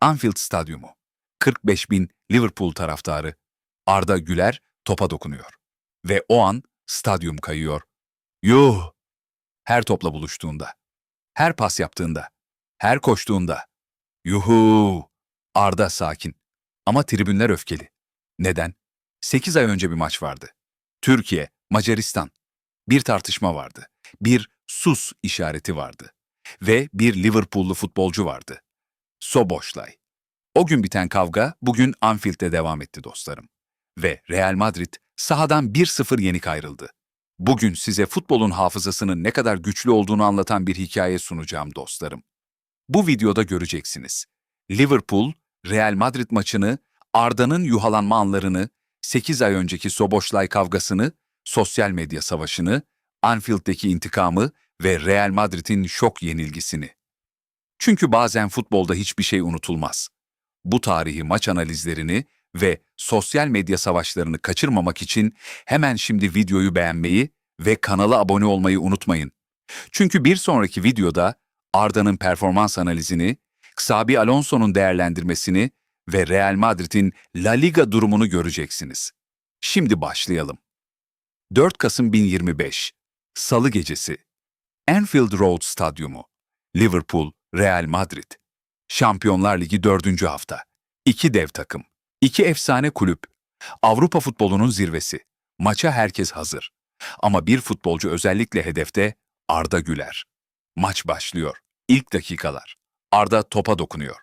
Anfield Stadyumu. 45 bin Liverpool taraftarı. Arda Güler topa dokunuyor. Ve o an stadyum kayıyor. Yuh! Her topla buluştuğunda, her pas yaptığında, her koştuğunda. Yuhu! Arda sakin. Ama tribünler öfkeli. Neden? 8 ay önce bir maç vardı. Türkiye, Macaristan. Bir tartışma vardı. Bir sus işareti vardı. Ve bir Liverpool'lu futbolcu vardı. Soboşlay. O gün biten kavga bugün Anfield'de devam etti dostlarım. Ve Real Madrid sahadan 1-0 yenik ayrıldı. Bugün size futbolun hafızasının ne kadar güçlü olduğunu anlatan bir hikaye sunacağım dostlarım. Bu videoda göreceksiniz. Liverpool, Real Madrid maçını, Arda'nın yuhalanma anlarını, 8 ay önceki Soboşlay kavgasını, sosyal medya savaşını, Anfield'deki intikamı ve Real Madrid'in şok yenilgisini. Çünkü bazen futbolda hiçbir şey unutulmaz. Bu tarihi maç analizlerini ve sosyal medya savaşlarını kaçırmamak için hemen şimdi videoyu beğenmeyi ve kanala abone olmayı unutmayın. Çünkü bir sonraki videoda Arda'nın performans analizini, Xabi Alonso'nun değerlendirmesini ve Real Madrid'in La Liga durumunu göreceksiniz. Şimdi başlayalım. 4 Kasım 2025 Salı gecesi Anfield Road Stadyumu Liverpool, Real Madrid Şampiyonlar Ligi 4. hafta İki dev takım, iki efsane kulüp, Avrupa futbolunun zirvesi. Maça herkes hazır. Ama bir futbolcu özellikle hedefte Arda Güler. Maç başlıyor. İlk dakikalar. Arda topa dokunuyor.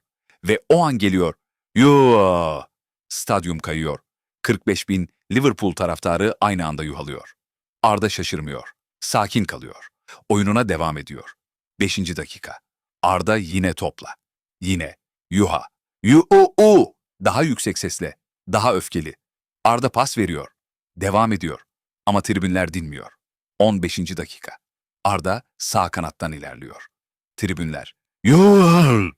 Ve o an geliyor. Yoo! Stadyum kayıyor. 45 bin Liverpool taraftarı aynı anda yuhalıyor. Arda şaşırmıyor. Sakin kalıyor. Oyununa devam ediyor. 5. dakika. Arda yine topla. Yine. Yuha. Yu-u-u. Daha yüksek sesle. Daha öfkeli. Arda pas veriyor. Devam ediyor. Ama tribünler dinmiyor. 15. dakika. Arda sağ kanattan ilerliyor. Tribünler. Yuh!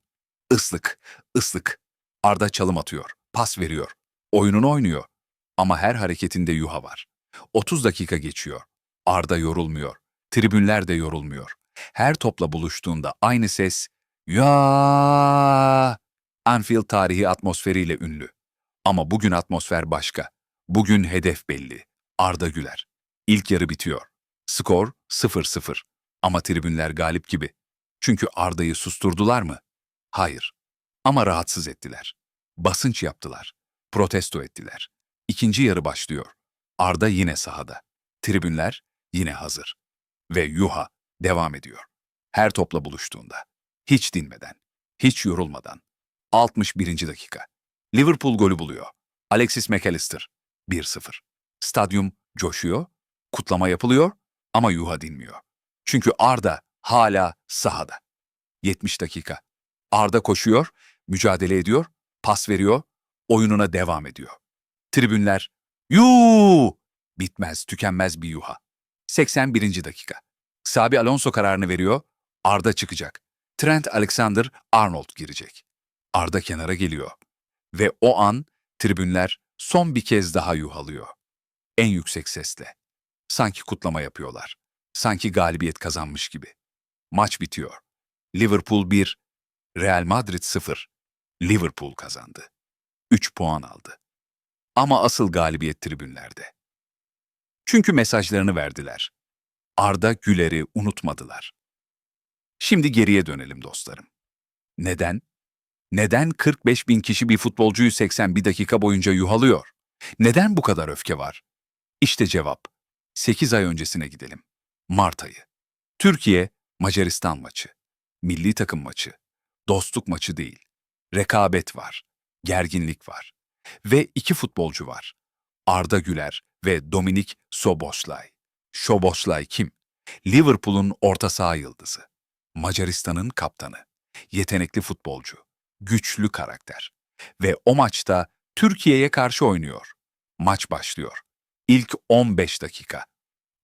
Islık, ıslık. Arda çalım atıyor, pas veriyor. Oyununu oynuyor. Ama her hareketinde yuha var. 30 dakika geçiyor. Arda yorulmuyor. Tribünler de yorulmuyor. Her topla buluştuğunda aynı ses ya Anfield tarihi atmosferiyle ünlü. Ama bugün atmosfer başka. Bugün hedef belli. Arda Güler. İlk yarı bitiyor. Skor 0-0. Ama tribünler galip gibi. Çünkü Arda'yı susturdular mı? Hayır. Ama rahatsız ettiler. Basınç yaptılar. Protesto ettiler. İkinci yarı başlıyor. Arda yine sahada. Tribünler yine hazır. Ve Yuha devam ediyor. Her topla buluştuğunda. Hiç dinmeden. Hiç yorulmadan. 61. dakika. Liverpool golü buluyor. Alexis McAllister 1-0. Stadyum coşuyor, kutlama yapılıyor ama Yuha dinmiyor. Çünkü Arda hala sahada. 70 dakika. Arda koşuyor, mücadele ediyor, pas veriyor, oyununa devam ediyor. Tribünler yuu bitmez, tükenmez bir yuha. 81. dakika. Sabi Alonso kararını veriyor, Arda çıkacak. Trent Alexander-Arnold girecek. Arda kenara geliyor. Ve o an tribünler son bir kez daha yuhalıyor. En yüksek sesle. Sanki kutlama yapıyorlar. Sanki galibiyet kazanmış gibi. Maç bitiyor. Liverpool 1, Real Madrid 0. Liverpool kazandı. 3 puan aldı. Ama asıl galibiyet tribünlerde. Çünkü mesajlarını verdiler. Arda Güler'i unutmadılar. Şimdi geriye dönelim dostlarım. Neden? Neden 45 bin kişi bir futbolcuyu 81 dakika boyunca yuhalıyor? Neden bu kadar öfke var? İşte cevap. 8 ay öncesine gidelim. Mart ayı. Türkiye, Macaristan maçı. Milli takım maçı. Dostluk maçı değil. Rekabet var. Gerginlik var. Ve iki futbolcu var. Arda Güler ve Dominik Soboslay. Soboslay kim? Liverpool'un orta saha yıldızı. Macaristan'ın kaptanı. Yetenekli futbolcu. Güçlü karakter. Ve o maçta Türkiye'ye karşı oynuyor. Maç başlıyor. İlk 15 dakika.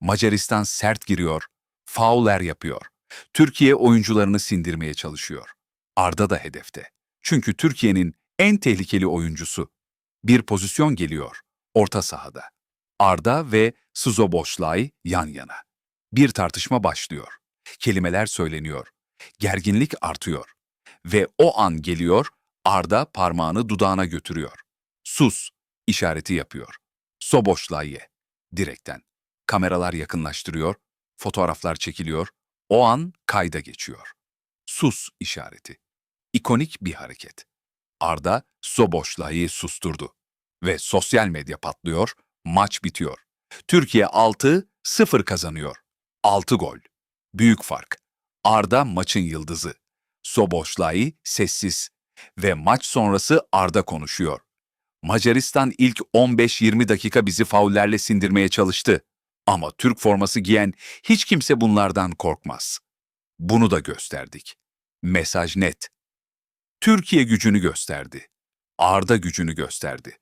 Macaristan sert giriyor, fauller yapıyor. Türkiye oyuncularını sindirmeye çalışıyor. Arda da hedefte. Çünkü Türkiye'nin en tehlikeli oyuncusu. Bir pozisyon geliyor, orta sahada. Arda ve Suzo Boşlay yan yana. Bir tartışma başlıyor. Kelimeler söyleniyor. Gerginlik artıyor. Ve o an geliyor, Arda parmağını dudağına götürüyor. Sus işareti yapıyor. Soboşlayı direkten. Kameralar yakınlaştırıyor, fotoğraflar çekiliyor. O an kayda geçiyor. Sus işareti. İkonik bir hareket. Arda Soboşlay'ı susturdu. Ve sosyal medya patlıyor, maç bitiyor. Türkiye 6-0 kazanıyor. 6 gol. Büyük fark. Arda maçın yıldızı. Soboşlay sessiz. Ve maç sonrası Arda konuşuyor. Macaristan ilk 15-20 dakika bizi faullerle sindirmeye çalıştı. Ama Türk forması giyen hiç kimse bunlardan korkmaz. Bunu da gösterdik. Mesaj net. Türkiye gücünü gösterdi. Arda gücünü gösterdi.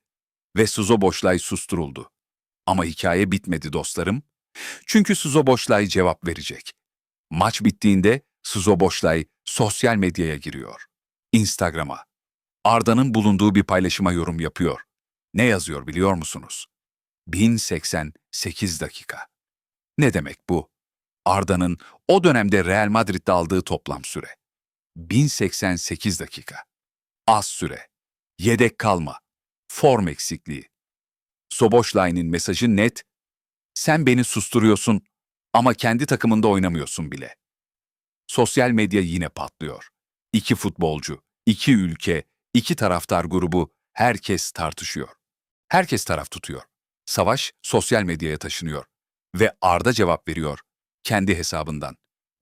Ve Suzo Boşlay susturuldu. Ama hikaye bitmedi dostlarım. Çünkü Suzo Boşlay cevap verecek. Maç bittiğinde Suzo Boşlay sosyal medyaya giriyor. Instagram'a. Arda'nın bulunduğu bir paylaşıma yorum yapıyor. Ne yazıyor biliyor musunuz? 1088 dakika. Ne demek bu? Arda'nın o dönemde Real Madrid'de aldığı toplam süre. 1088 dakika. Az süre. Yedek kalma. Form eksikliği. Soboşlay'ın mesajı net. Sen beni susturuyorsun ama kendi takımında oynamıyorsun bile. Sosyal medya yine patlıyor. İki futbolcu, iki ülke, iki taraftar grubu, herkes tartışıyor. Herkes taraf tutuyor. Savaş sosyal medyaya taşınıyor. Ve Arda cevap veriyor. Kendi hesabından.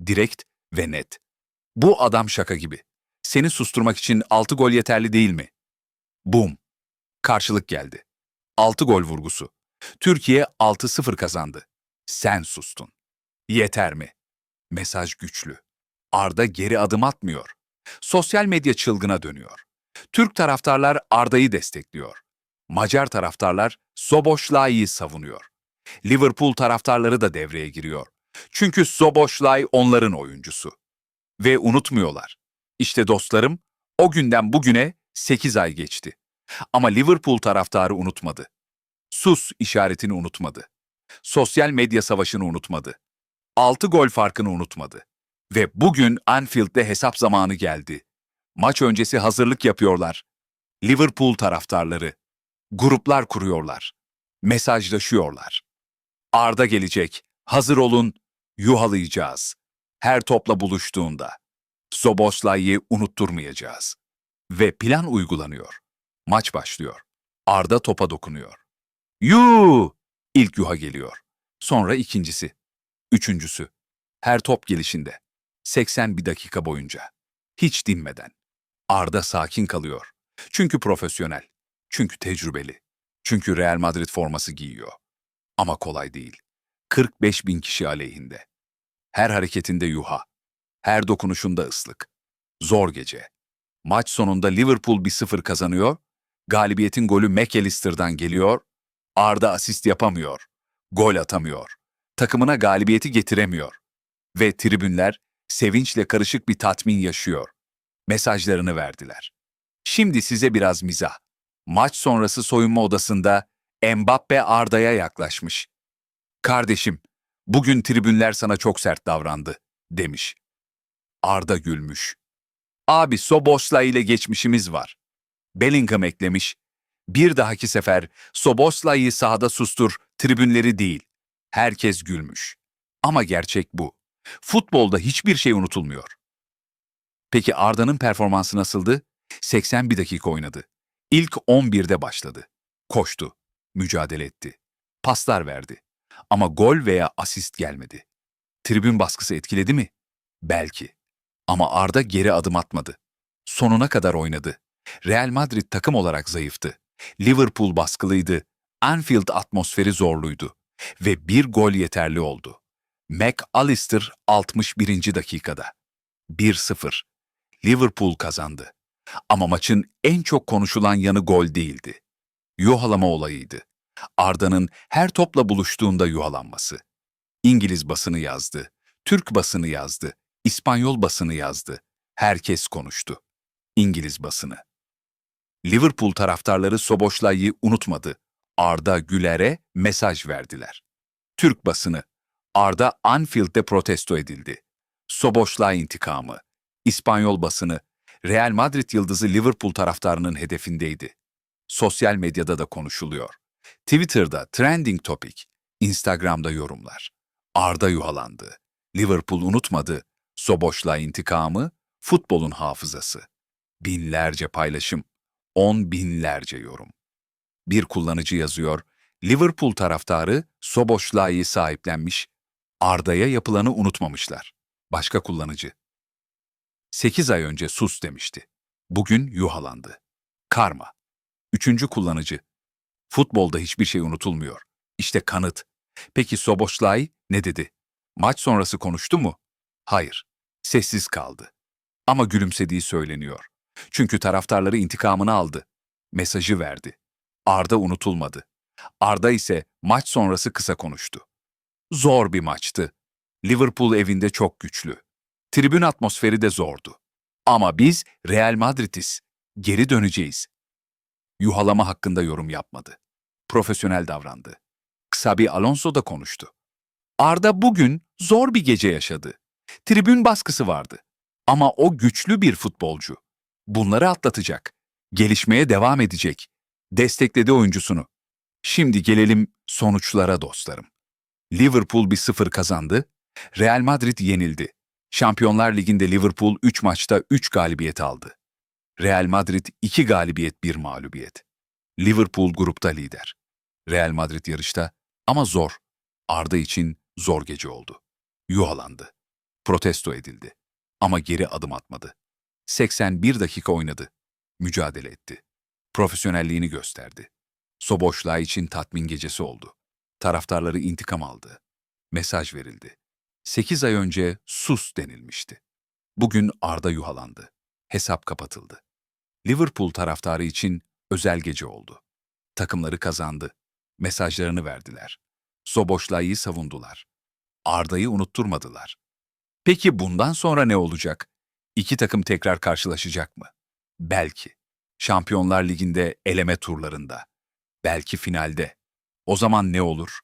Direkt ve net. Bu adam şaka gibi. Seni susturmak için 6 gol yeterli değil mi? Bum. Karşılık geldi. 6 gol vurgusu. Türkiye 6-0 kazandı. Sen sustun. Yeter mi? Mesaj güçlü. Arda geri adım atmıyor. Sosyal medya çılgına dönüyor. Türk taraftarlar Arda'yı destekliyor. Macar taraftarlar Soboşlay'ı savunuyor. Liverpool taraftarları da devreye giriyor. Çünkü Soboşlay onların oyuncusu. Ve unutmuyorlar. İşte dostlarım, o günden bugüne 8 ay geçti. Ama Liverpool taraftarı unutmadı. Sus işaretini unutmadı. Sosyal medya savaşını unutmadı. 6 gol farkını unutmadı. Ve bugün Anfield'de hesap zamanı geldi. Maç öncesi hazırlık yapıyorlar. Liverpool taraftarları. Gruplar kuruyorlar. Mesajlaşıyorlar. Arda gelecek. Hazır olun. Yuhalayacağız. Her topla buluştuğunda. Soboslay'ı unutturmayacağız. Ve plan uygulanıyor. Maç başlıyor. Arda topa dokunuyor. Yuu! İlk yuha geliyor. Sonra ikincisi. Üçüncüsü. Her top gelişinde. 80 bir dakika boyunca. Hiç dinmeden. Arda sakin kalıyor. Çünkü profesyonel. Çünkü tecrübeli. Çünkü Real Madrid forması giyiyor. Ama kolay değil. 45 bin kişi aleyhinde. Her hareketinde yuha. Her dokunuşunda ıslık. Zor gece. Maç sonunda Liverpool 1-0 kazanıyor. Galibiyetin golü McAllister'dan geliyor. Arda asist yapamıyor. Gol atamıyor. Takımına galibiyeti getiremiyor. Ve tribünler sevinçle karışık bir tatmin yaşıyor. Mesajlarını verdiler. Şimdi size biraz mizah. Maç sonrası soyunma odasında Mbappe Arda'ya yaklaşmış. Kardeşim, bugün tribünler sana çok sert davrandı, demiş. Arda gülmüş. Abi Sobosla ile geçmişimiz var. Bellingham eklemiş. Bir dahaki sefer Sobosla'yı sahada sustur, tribünleri değil. Herkes gülmüş. Ama gerçek bu. Futbolda hiçbir şey unutulmuyor. Peki Arda'nın performansı nasıldı? 81 dakika oynadı. İlk 11'de başladı. Koştu, mücadele etti, paslar verdi. Ama gol veya asist gelmedi. Tribün baskısı etkiledi mi? Belki. Ama Arda geri adım atmadı. Sonuna kadar oynadı. Real Madrid takım olarak zayıftı. Liverpool baskılıydı. Anfield atmosferi zorluydu. Ve bir gol yeterli oldu. McAllister 61. dakikada. 1-0. Liverpool kazandı. Ama maçın en çok konuşulan yanı gol değildi. Yuhalama olayıydı. Arda'nın her topla buluştuğunda yuhalanması. İngiliz basını yazdı, Türk basını yazdı, İspanyol basını yazdı. Herkes konuştu. İngiliz basını. Liverpool taraftarları Soboşlay'ı unutmadı. Arda Güler'e mesaj verdiler. Türk basını. Arda Anfield'de protesto edildi. Soboşlay intikamı. İspanyol basını. Real Madrid yıldızı Liverpool taraftarının hedefindeydi. Sosyal medyada da konuşuluyor. Twitter'da trending topic, Instagram'da yorumlar. Arda yuhalandı. Liverpool unutmadı. Soboşla intikamı, futbolun hafızası. Binlerce paylaşım, on binlerce yorum. Bir kullanıcı yazıyor, Liverpool taraftarı Soboşla'yı sahiplenmiş, Arda'ya yapılanı unutmamışlar. Başka kullanıcı. 8 ay önce sus demişti. Bugün yuhalandı. Karma. Üçüncü kullanıcı. Futbolda hiçbir şey unutulmuyor. İşte kanıt. Peki Soboşlay ne dedi? Maç sonrası konuştu mu? Hayır. Sessiz kaldı. Ama gülümsediği söyleniyor. Çünkü taraftarları intikamını aldı. Mesajı verdi. Arda unutulmadı. Arda ise maç sonrası kısa konuştu. Zor bir maçtı. Liverpool evinde çok güçlü. Tribün atmosferi de zordu. Ama biz Real Madrid'iz. Geri döneceğiz. Yuhalama hakkında yorum yapmadı. Profesyonel davrandı. Xabi Alonso da konuştu. Arda bugün zor bir gece yaşadı. Tribün baskısı vardı. Ama o güçlü bir futbolcu. Bunları atlatacak. Gelişmeye devam edecek. Destekledi oyuncusunu. Şimdi gelelim sonuçlara dostlarım. Liverpool 1-0 kazandı. Real Madrid yenildi. Şampiyonlar Ligi'nde Liverpool 3 maçta 3 galibiyet aldı. Real Madrid 2 galibiyet 1 mağlubiyet. Liverpool grupta lider. Real Madrid yarışta ama zor. Arda için zor gece oldu. Yuhalandı. Protesto edildi. Ama geri adım atmadı. 81 dakika oynadı. Mücadele etti. Profesyonelliğini gösterdi. Soboşla için tatmin gecesi oldu. Taraftarları intikam aldı. Mesaj verildi. 8 ay önce sus denilmişti. Bugün Arda yuhalandı. Hesap kapatıldı. Liverpool taraftarı için özel gece oldu. Takımları kazandı. Mesajlarını verdiler. Soboşlay'ı savundular. Arda'yı unutturmadılar. Peki bundan sonra ne olacak? İki takım tekrar karşılaşacak mı? Belki. Şampiyonlar Ligi'nde eleme turlarında. Belki finalde. O zaman ne olur?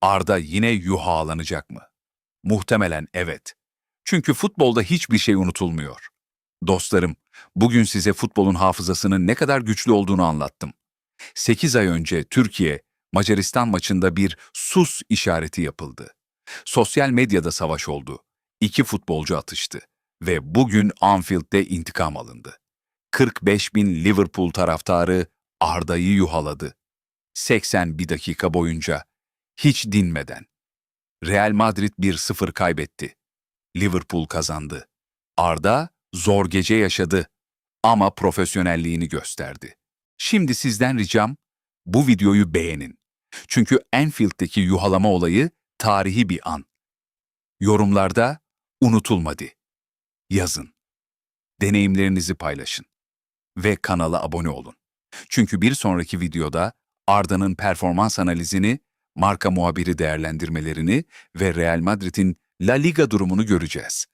Arda yine yuhalanacak mı? Muhtemelen evet. Çünkü futbolda hiçbir şey unutulmuyor. Dostlarım, bugün size futbolun hafızasının ne kadar güçlü olduğunu anlattım. 8 ay önce Türkiye, Macaristan maçında bir sus işareti yapıldı. Sosyal medyada savaş oldu. İki futbolcu atıştı ve bugün Anfield'de intikam alındı. 45 bin Liverpool taraftarı Arda'yı yuhaladı. 81 dakika boyunca hiç dinmeden. Real Madrid 1-0 kaybetti. Liverpool kazandı. Arda zor gece yaşadı ama profesyonelliğini gösterdi. Şimdi sizden ricam bu videoyu beğenin. Çünkü Anfield'deki yuhalama olayı tarihi bir an. Yorumlarda unutulmadı. Yazın. Deneyimlerinizi paylaşın. Ve kanala abone olun. Çünkü bir sonraki videoda Arda'nın performans analizini, marka muhabiri değerlendirmelerini ve Real Madrid'in La Liga durumunu göreceğiz.